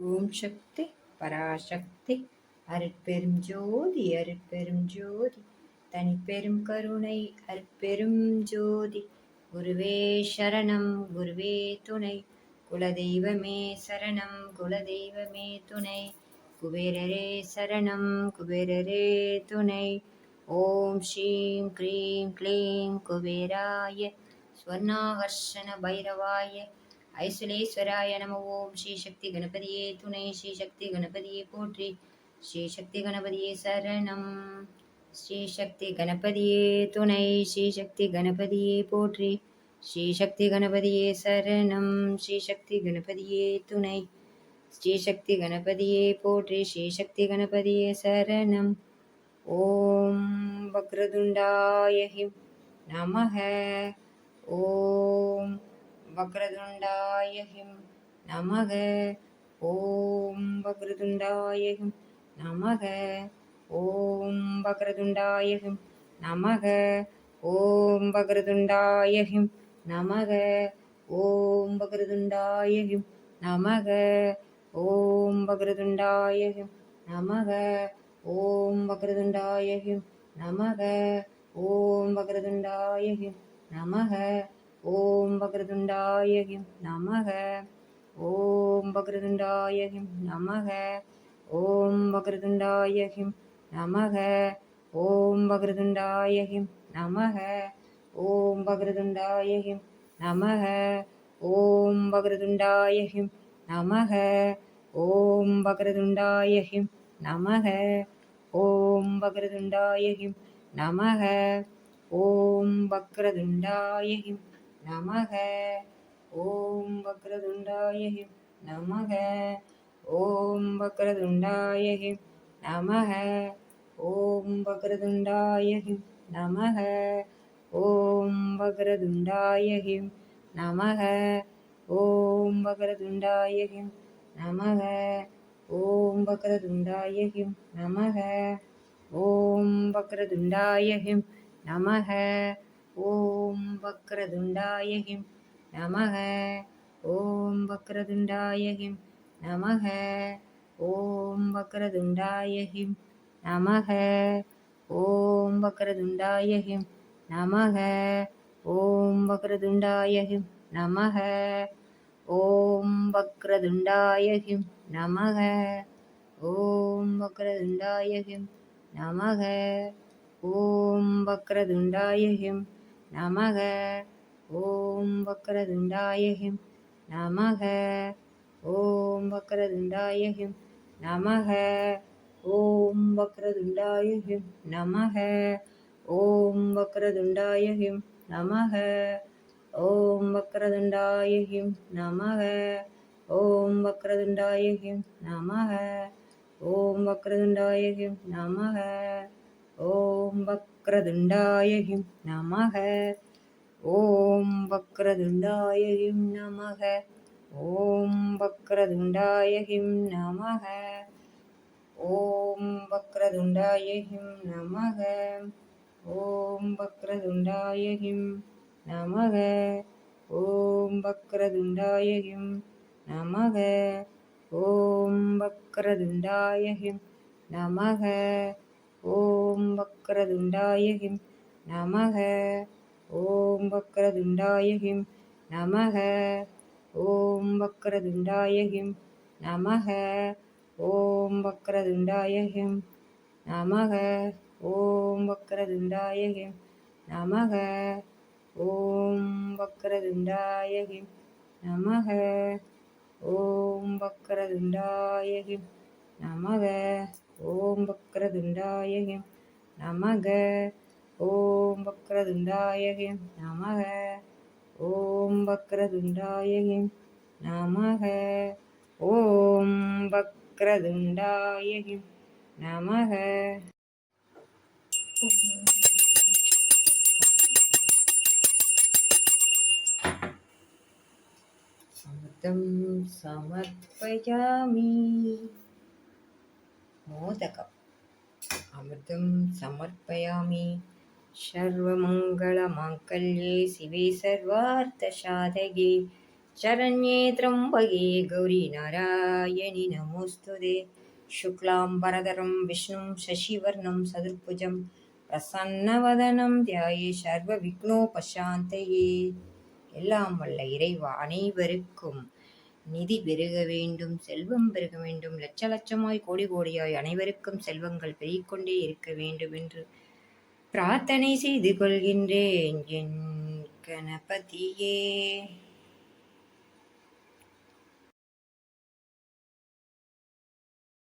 ஓம் சக்தி பராசக்தி அருட்பெரும் ஜோதி அருட்பெரும் ஜோதி தனிப்பெரும் கருணை அருட்பெரும் ஜோதி. குருவே சரணம் குருவே துணை குலதெய்வமே சரணம் குலதெய்வமே துணை. குபேரரே சரணம் குபேரரே துணை. ஓம் ஸ்ரீம் க்ரீம் க்ளீம் குபேராய ஸ்வர்ணாகர்ஷண பைரவாய ஐசுலேஸ்வராய நம ஓம் ஸ்ரீ சக்தி கணபதியே துணை ஸ்ரீ சக்தி கணபதியே போற்றி ஸ்ரீ சக்தி கணபதியே சரணம் ஸ்ரீ சக்தி கணபதியே துணை ஸ்ரீ சக்தி கணபதியே போற்றி ஸ்ரீ சக்தி கணபதியே சரணம் ஸ்ரீ சக்தி கணபதியே துணை ஸ்ரீ சக்தி கணபதியே போற்றி ஸ்ரீ சக்தி கணபதியே சரணம். ஓம் வக்ரதுண்டாய நமக ஓம் வக்ரதுண்டாயகிம் நமக. ஓம் வக்ரதுண்டாயகிம் நமக. ஓம் வக்ரதுண்டாயகிம் நமக. ஓம் வக்ரதுண்டாயகிம் நமக. ஓம் வக்ரதுண்டாயகிம் நமக. ஓம் வக்ரதுண்டாயகிம் நமக. ஓம் வக்ரதுண்டாயகிம் நமக. ஓம் வக்ரதுண்டாயகிம் நமக. ஓம் வக்ரதுண்டாய கிம் நமக ஓம் வக்ரதுண்டாய கிம் நமக ஓம் வக்ரதுண்டாய கிம் நமக ஓம் வக்ரதுண்டாய கிம் நமக ஓம் வக்ரதுண்டாய கிம் நமக ஓம் வக்ரதுண்டாய கிம் நமக ஓம் வக்ரதுண்டாய கிம் நமக ஓம் வக்ரதுண்டாய கிம் நமக ஓம் வக்ரதுண்டாய ஹிம் नमः। ॐ वक्रतुण्डाय नमः। ॐ वक्रतुण्डाय नमः। ॐ वक्रतुण्डाय नमः। ॐ वक्रतुण्डाय नमः। ॐ वक्रतुण्डाय नमः। ॐ वक्रतुण्डाय नमः। ॐ वक्रतुण्डाय नमः। ஓம் வக்ரதுண்டாயகிம் நமக. ஓம் வக்ரதுண்டாயகிம் நமக. ஓம் வக்ரதுண்டாயகிம் நமக. ஓம் வக்ரதுண்டாயகிம் நமக. ஓம் வக்ரதுண்டாயகிம் நமக. ஓம் வக்ரதுண்டாயகிம் நமக. ஓம் வக்ரதுண்டாயகிம் நமக. ஓம் வக்ரதுண்டாயகிம் நமக. ஓம் வக்ரதுண்டாயகிம். நமக. ஓம் வக்ரதுண்டாயகிம். நமக. ஓம் வக்ரதுண்டாயகிம். நமக. ஓம் வக்ரதுண்டாயகிம். நமக. ஓம் வக்ரதுண்டாயகிம். நமக. ஓம் வக்ரதுண்டாயகிம். நமக. ஓம் வக்ரதுண்டாயகிம். நமக. ஓம் வக்ரதுண்டாயகிம் நமக. ஓம் வக்ரதுண்டாயகிம் நமக. ஓம் வக்ரதுண்டாயகிம் நமக. ஓம் வக்ரதுண்டாயகிம் நமக. ஓம் வக்ரதுண்டாயகிம் நமக. ஓம் வக்ரதுண்டாயகிம் நமக. ஓம் வக்ரதுண்டாயகிம் நமக. ஓம் வக்ரதுண்டாய கிம் நமக. ஓம் வக்ரதுண்டாய கிம் நமக. ஓம் வக்ரதுண்டாய கிம் நமக. ஓம் வக்ரதுண்டாய கிம் நமக. ஓம் வக்ரதுண்டாய கிம் நமக. ஓம் வக்ரதுண்டாய கிம் நமக. ஓம் வக்ரதுண்டாய கிம் நமக. ஓம் வக்ரதுண்டாய கிம் நமக ஓம் வக்ரதுண்டாய கிம் நமக ஓம் வக்ரதுண்டாய கிம் நமக ஓம் வக்ரதுண்டாய கிம் நமக समर्थं समर्पयामि मोदकम् अमृतं समर्पयामि सर्वमङ्गलमाङ्गल्ये शिवे सर्वार्थसाधके शरण्ये त्र्यम्बके गौरी नारायणि नमोऽस्तुते शुक्लाम्बरधरं विष्णुं शशिवर्णं सदुर्भुजं प्रसन्नवदनं தியாயே சர்வ விக்னோபசாந்தையே எல்லாம் வல்ல இறைவா அனைவருக்கும் நிதி பெருக வேண்டும் செல்வம் பெருக வேண்டும் லட்ச லட்சமாய் கோடி கோடியாய் அனைவருக்கும் செல்வங்கள் பெருகிக்கொண்டே இருக்க வேண்டும் என்று பிரார்த்தனை செய்து கொள்கின்றேன் என் கணபதியே.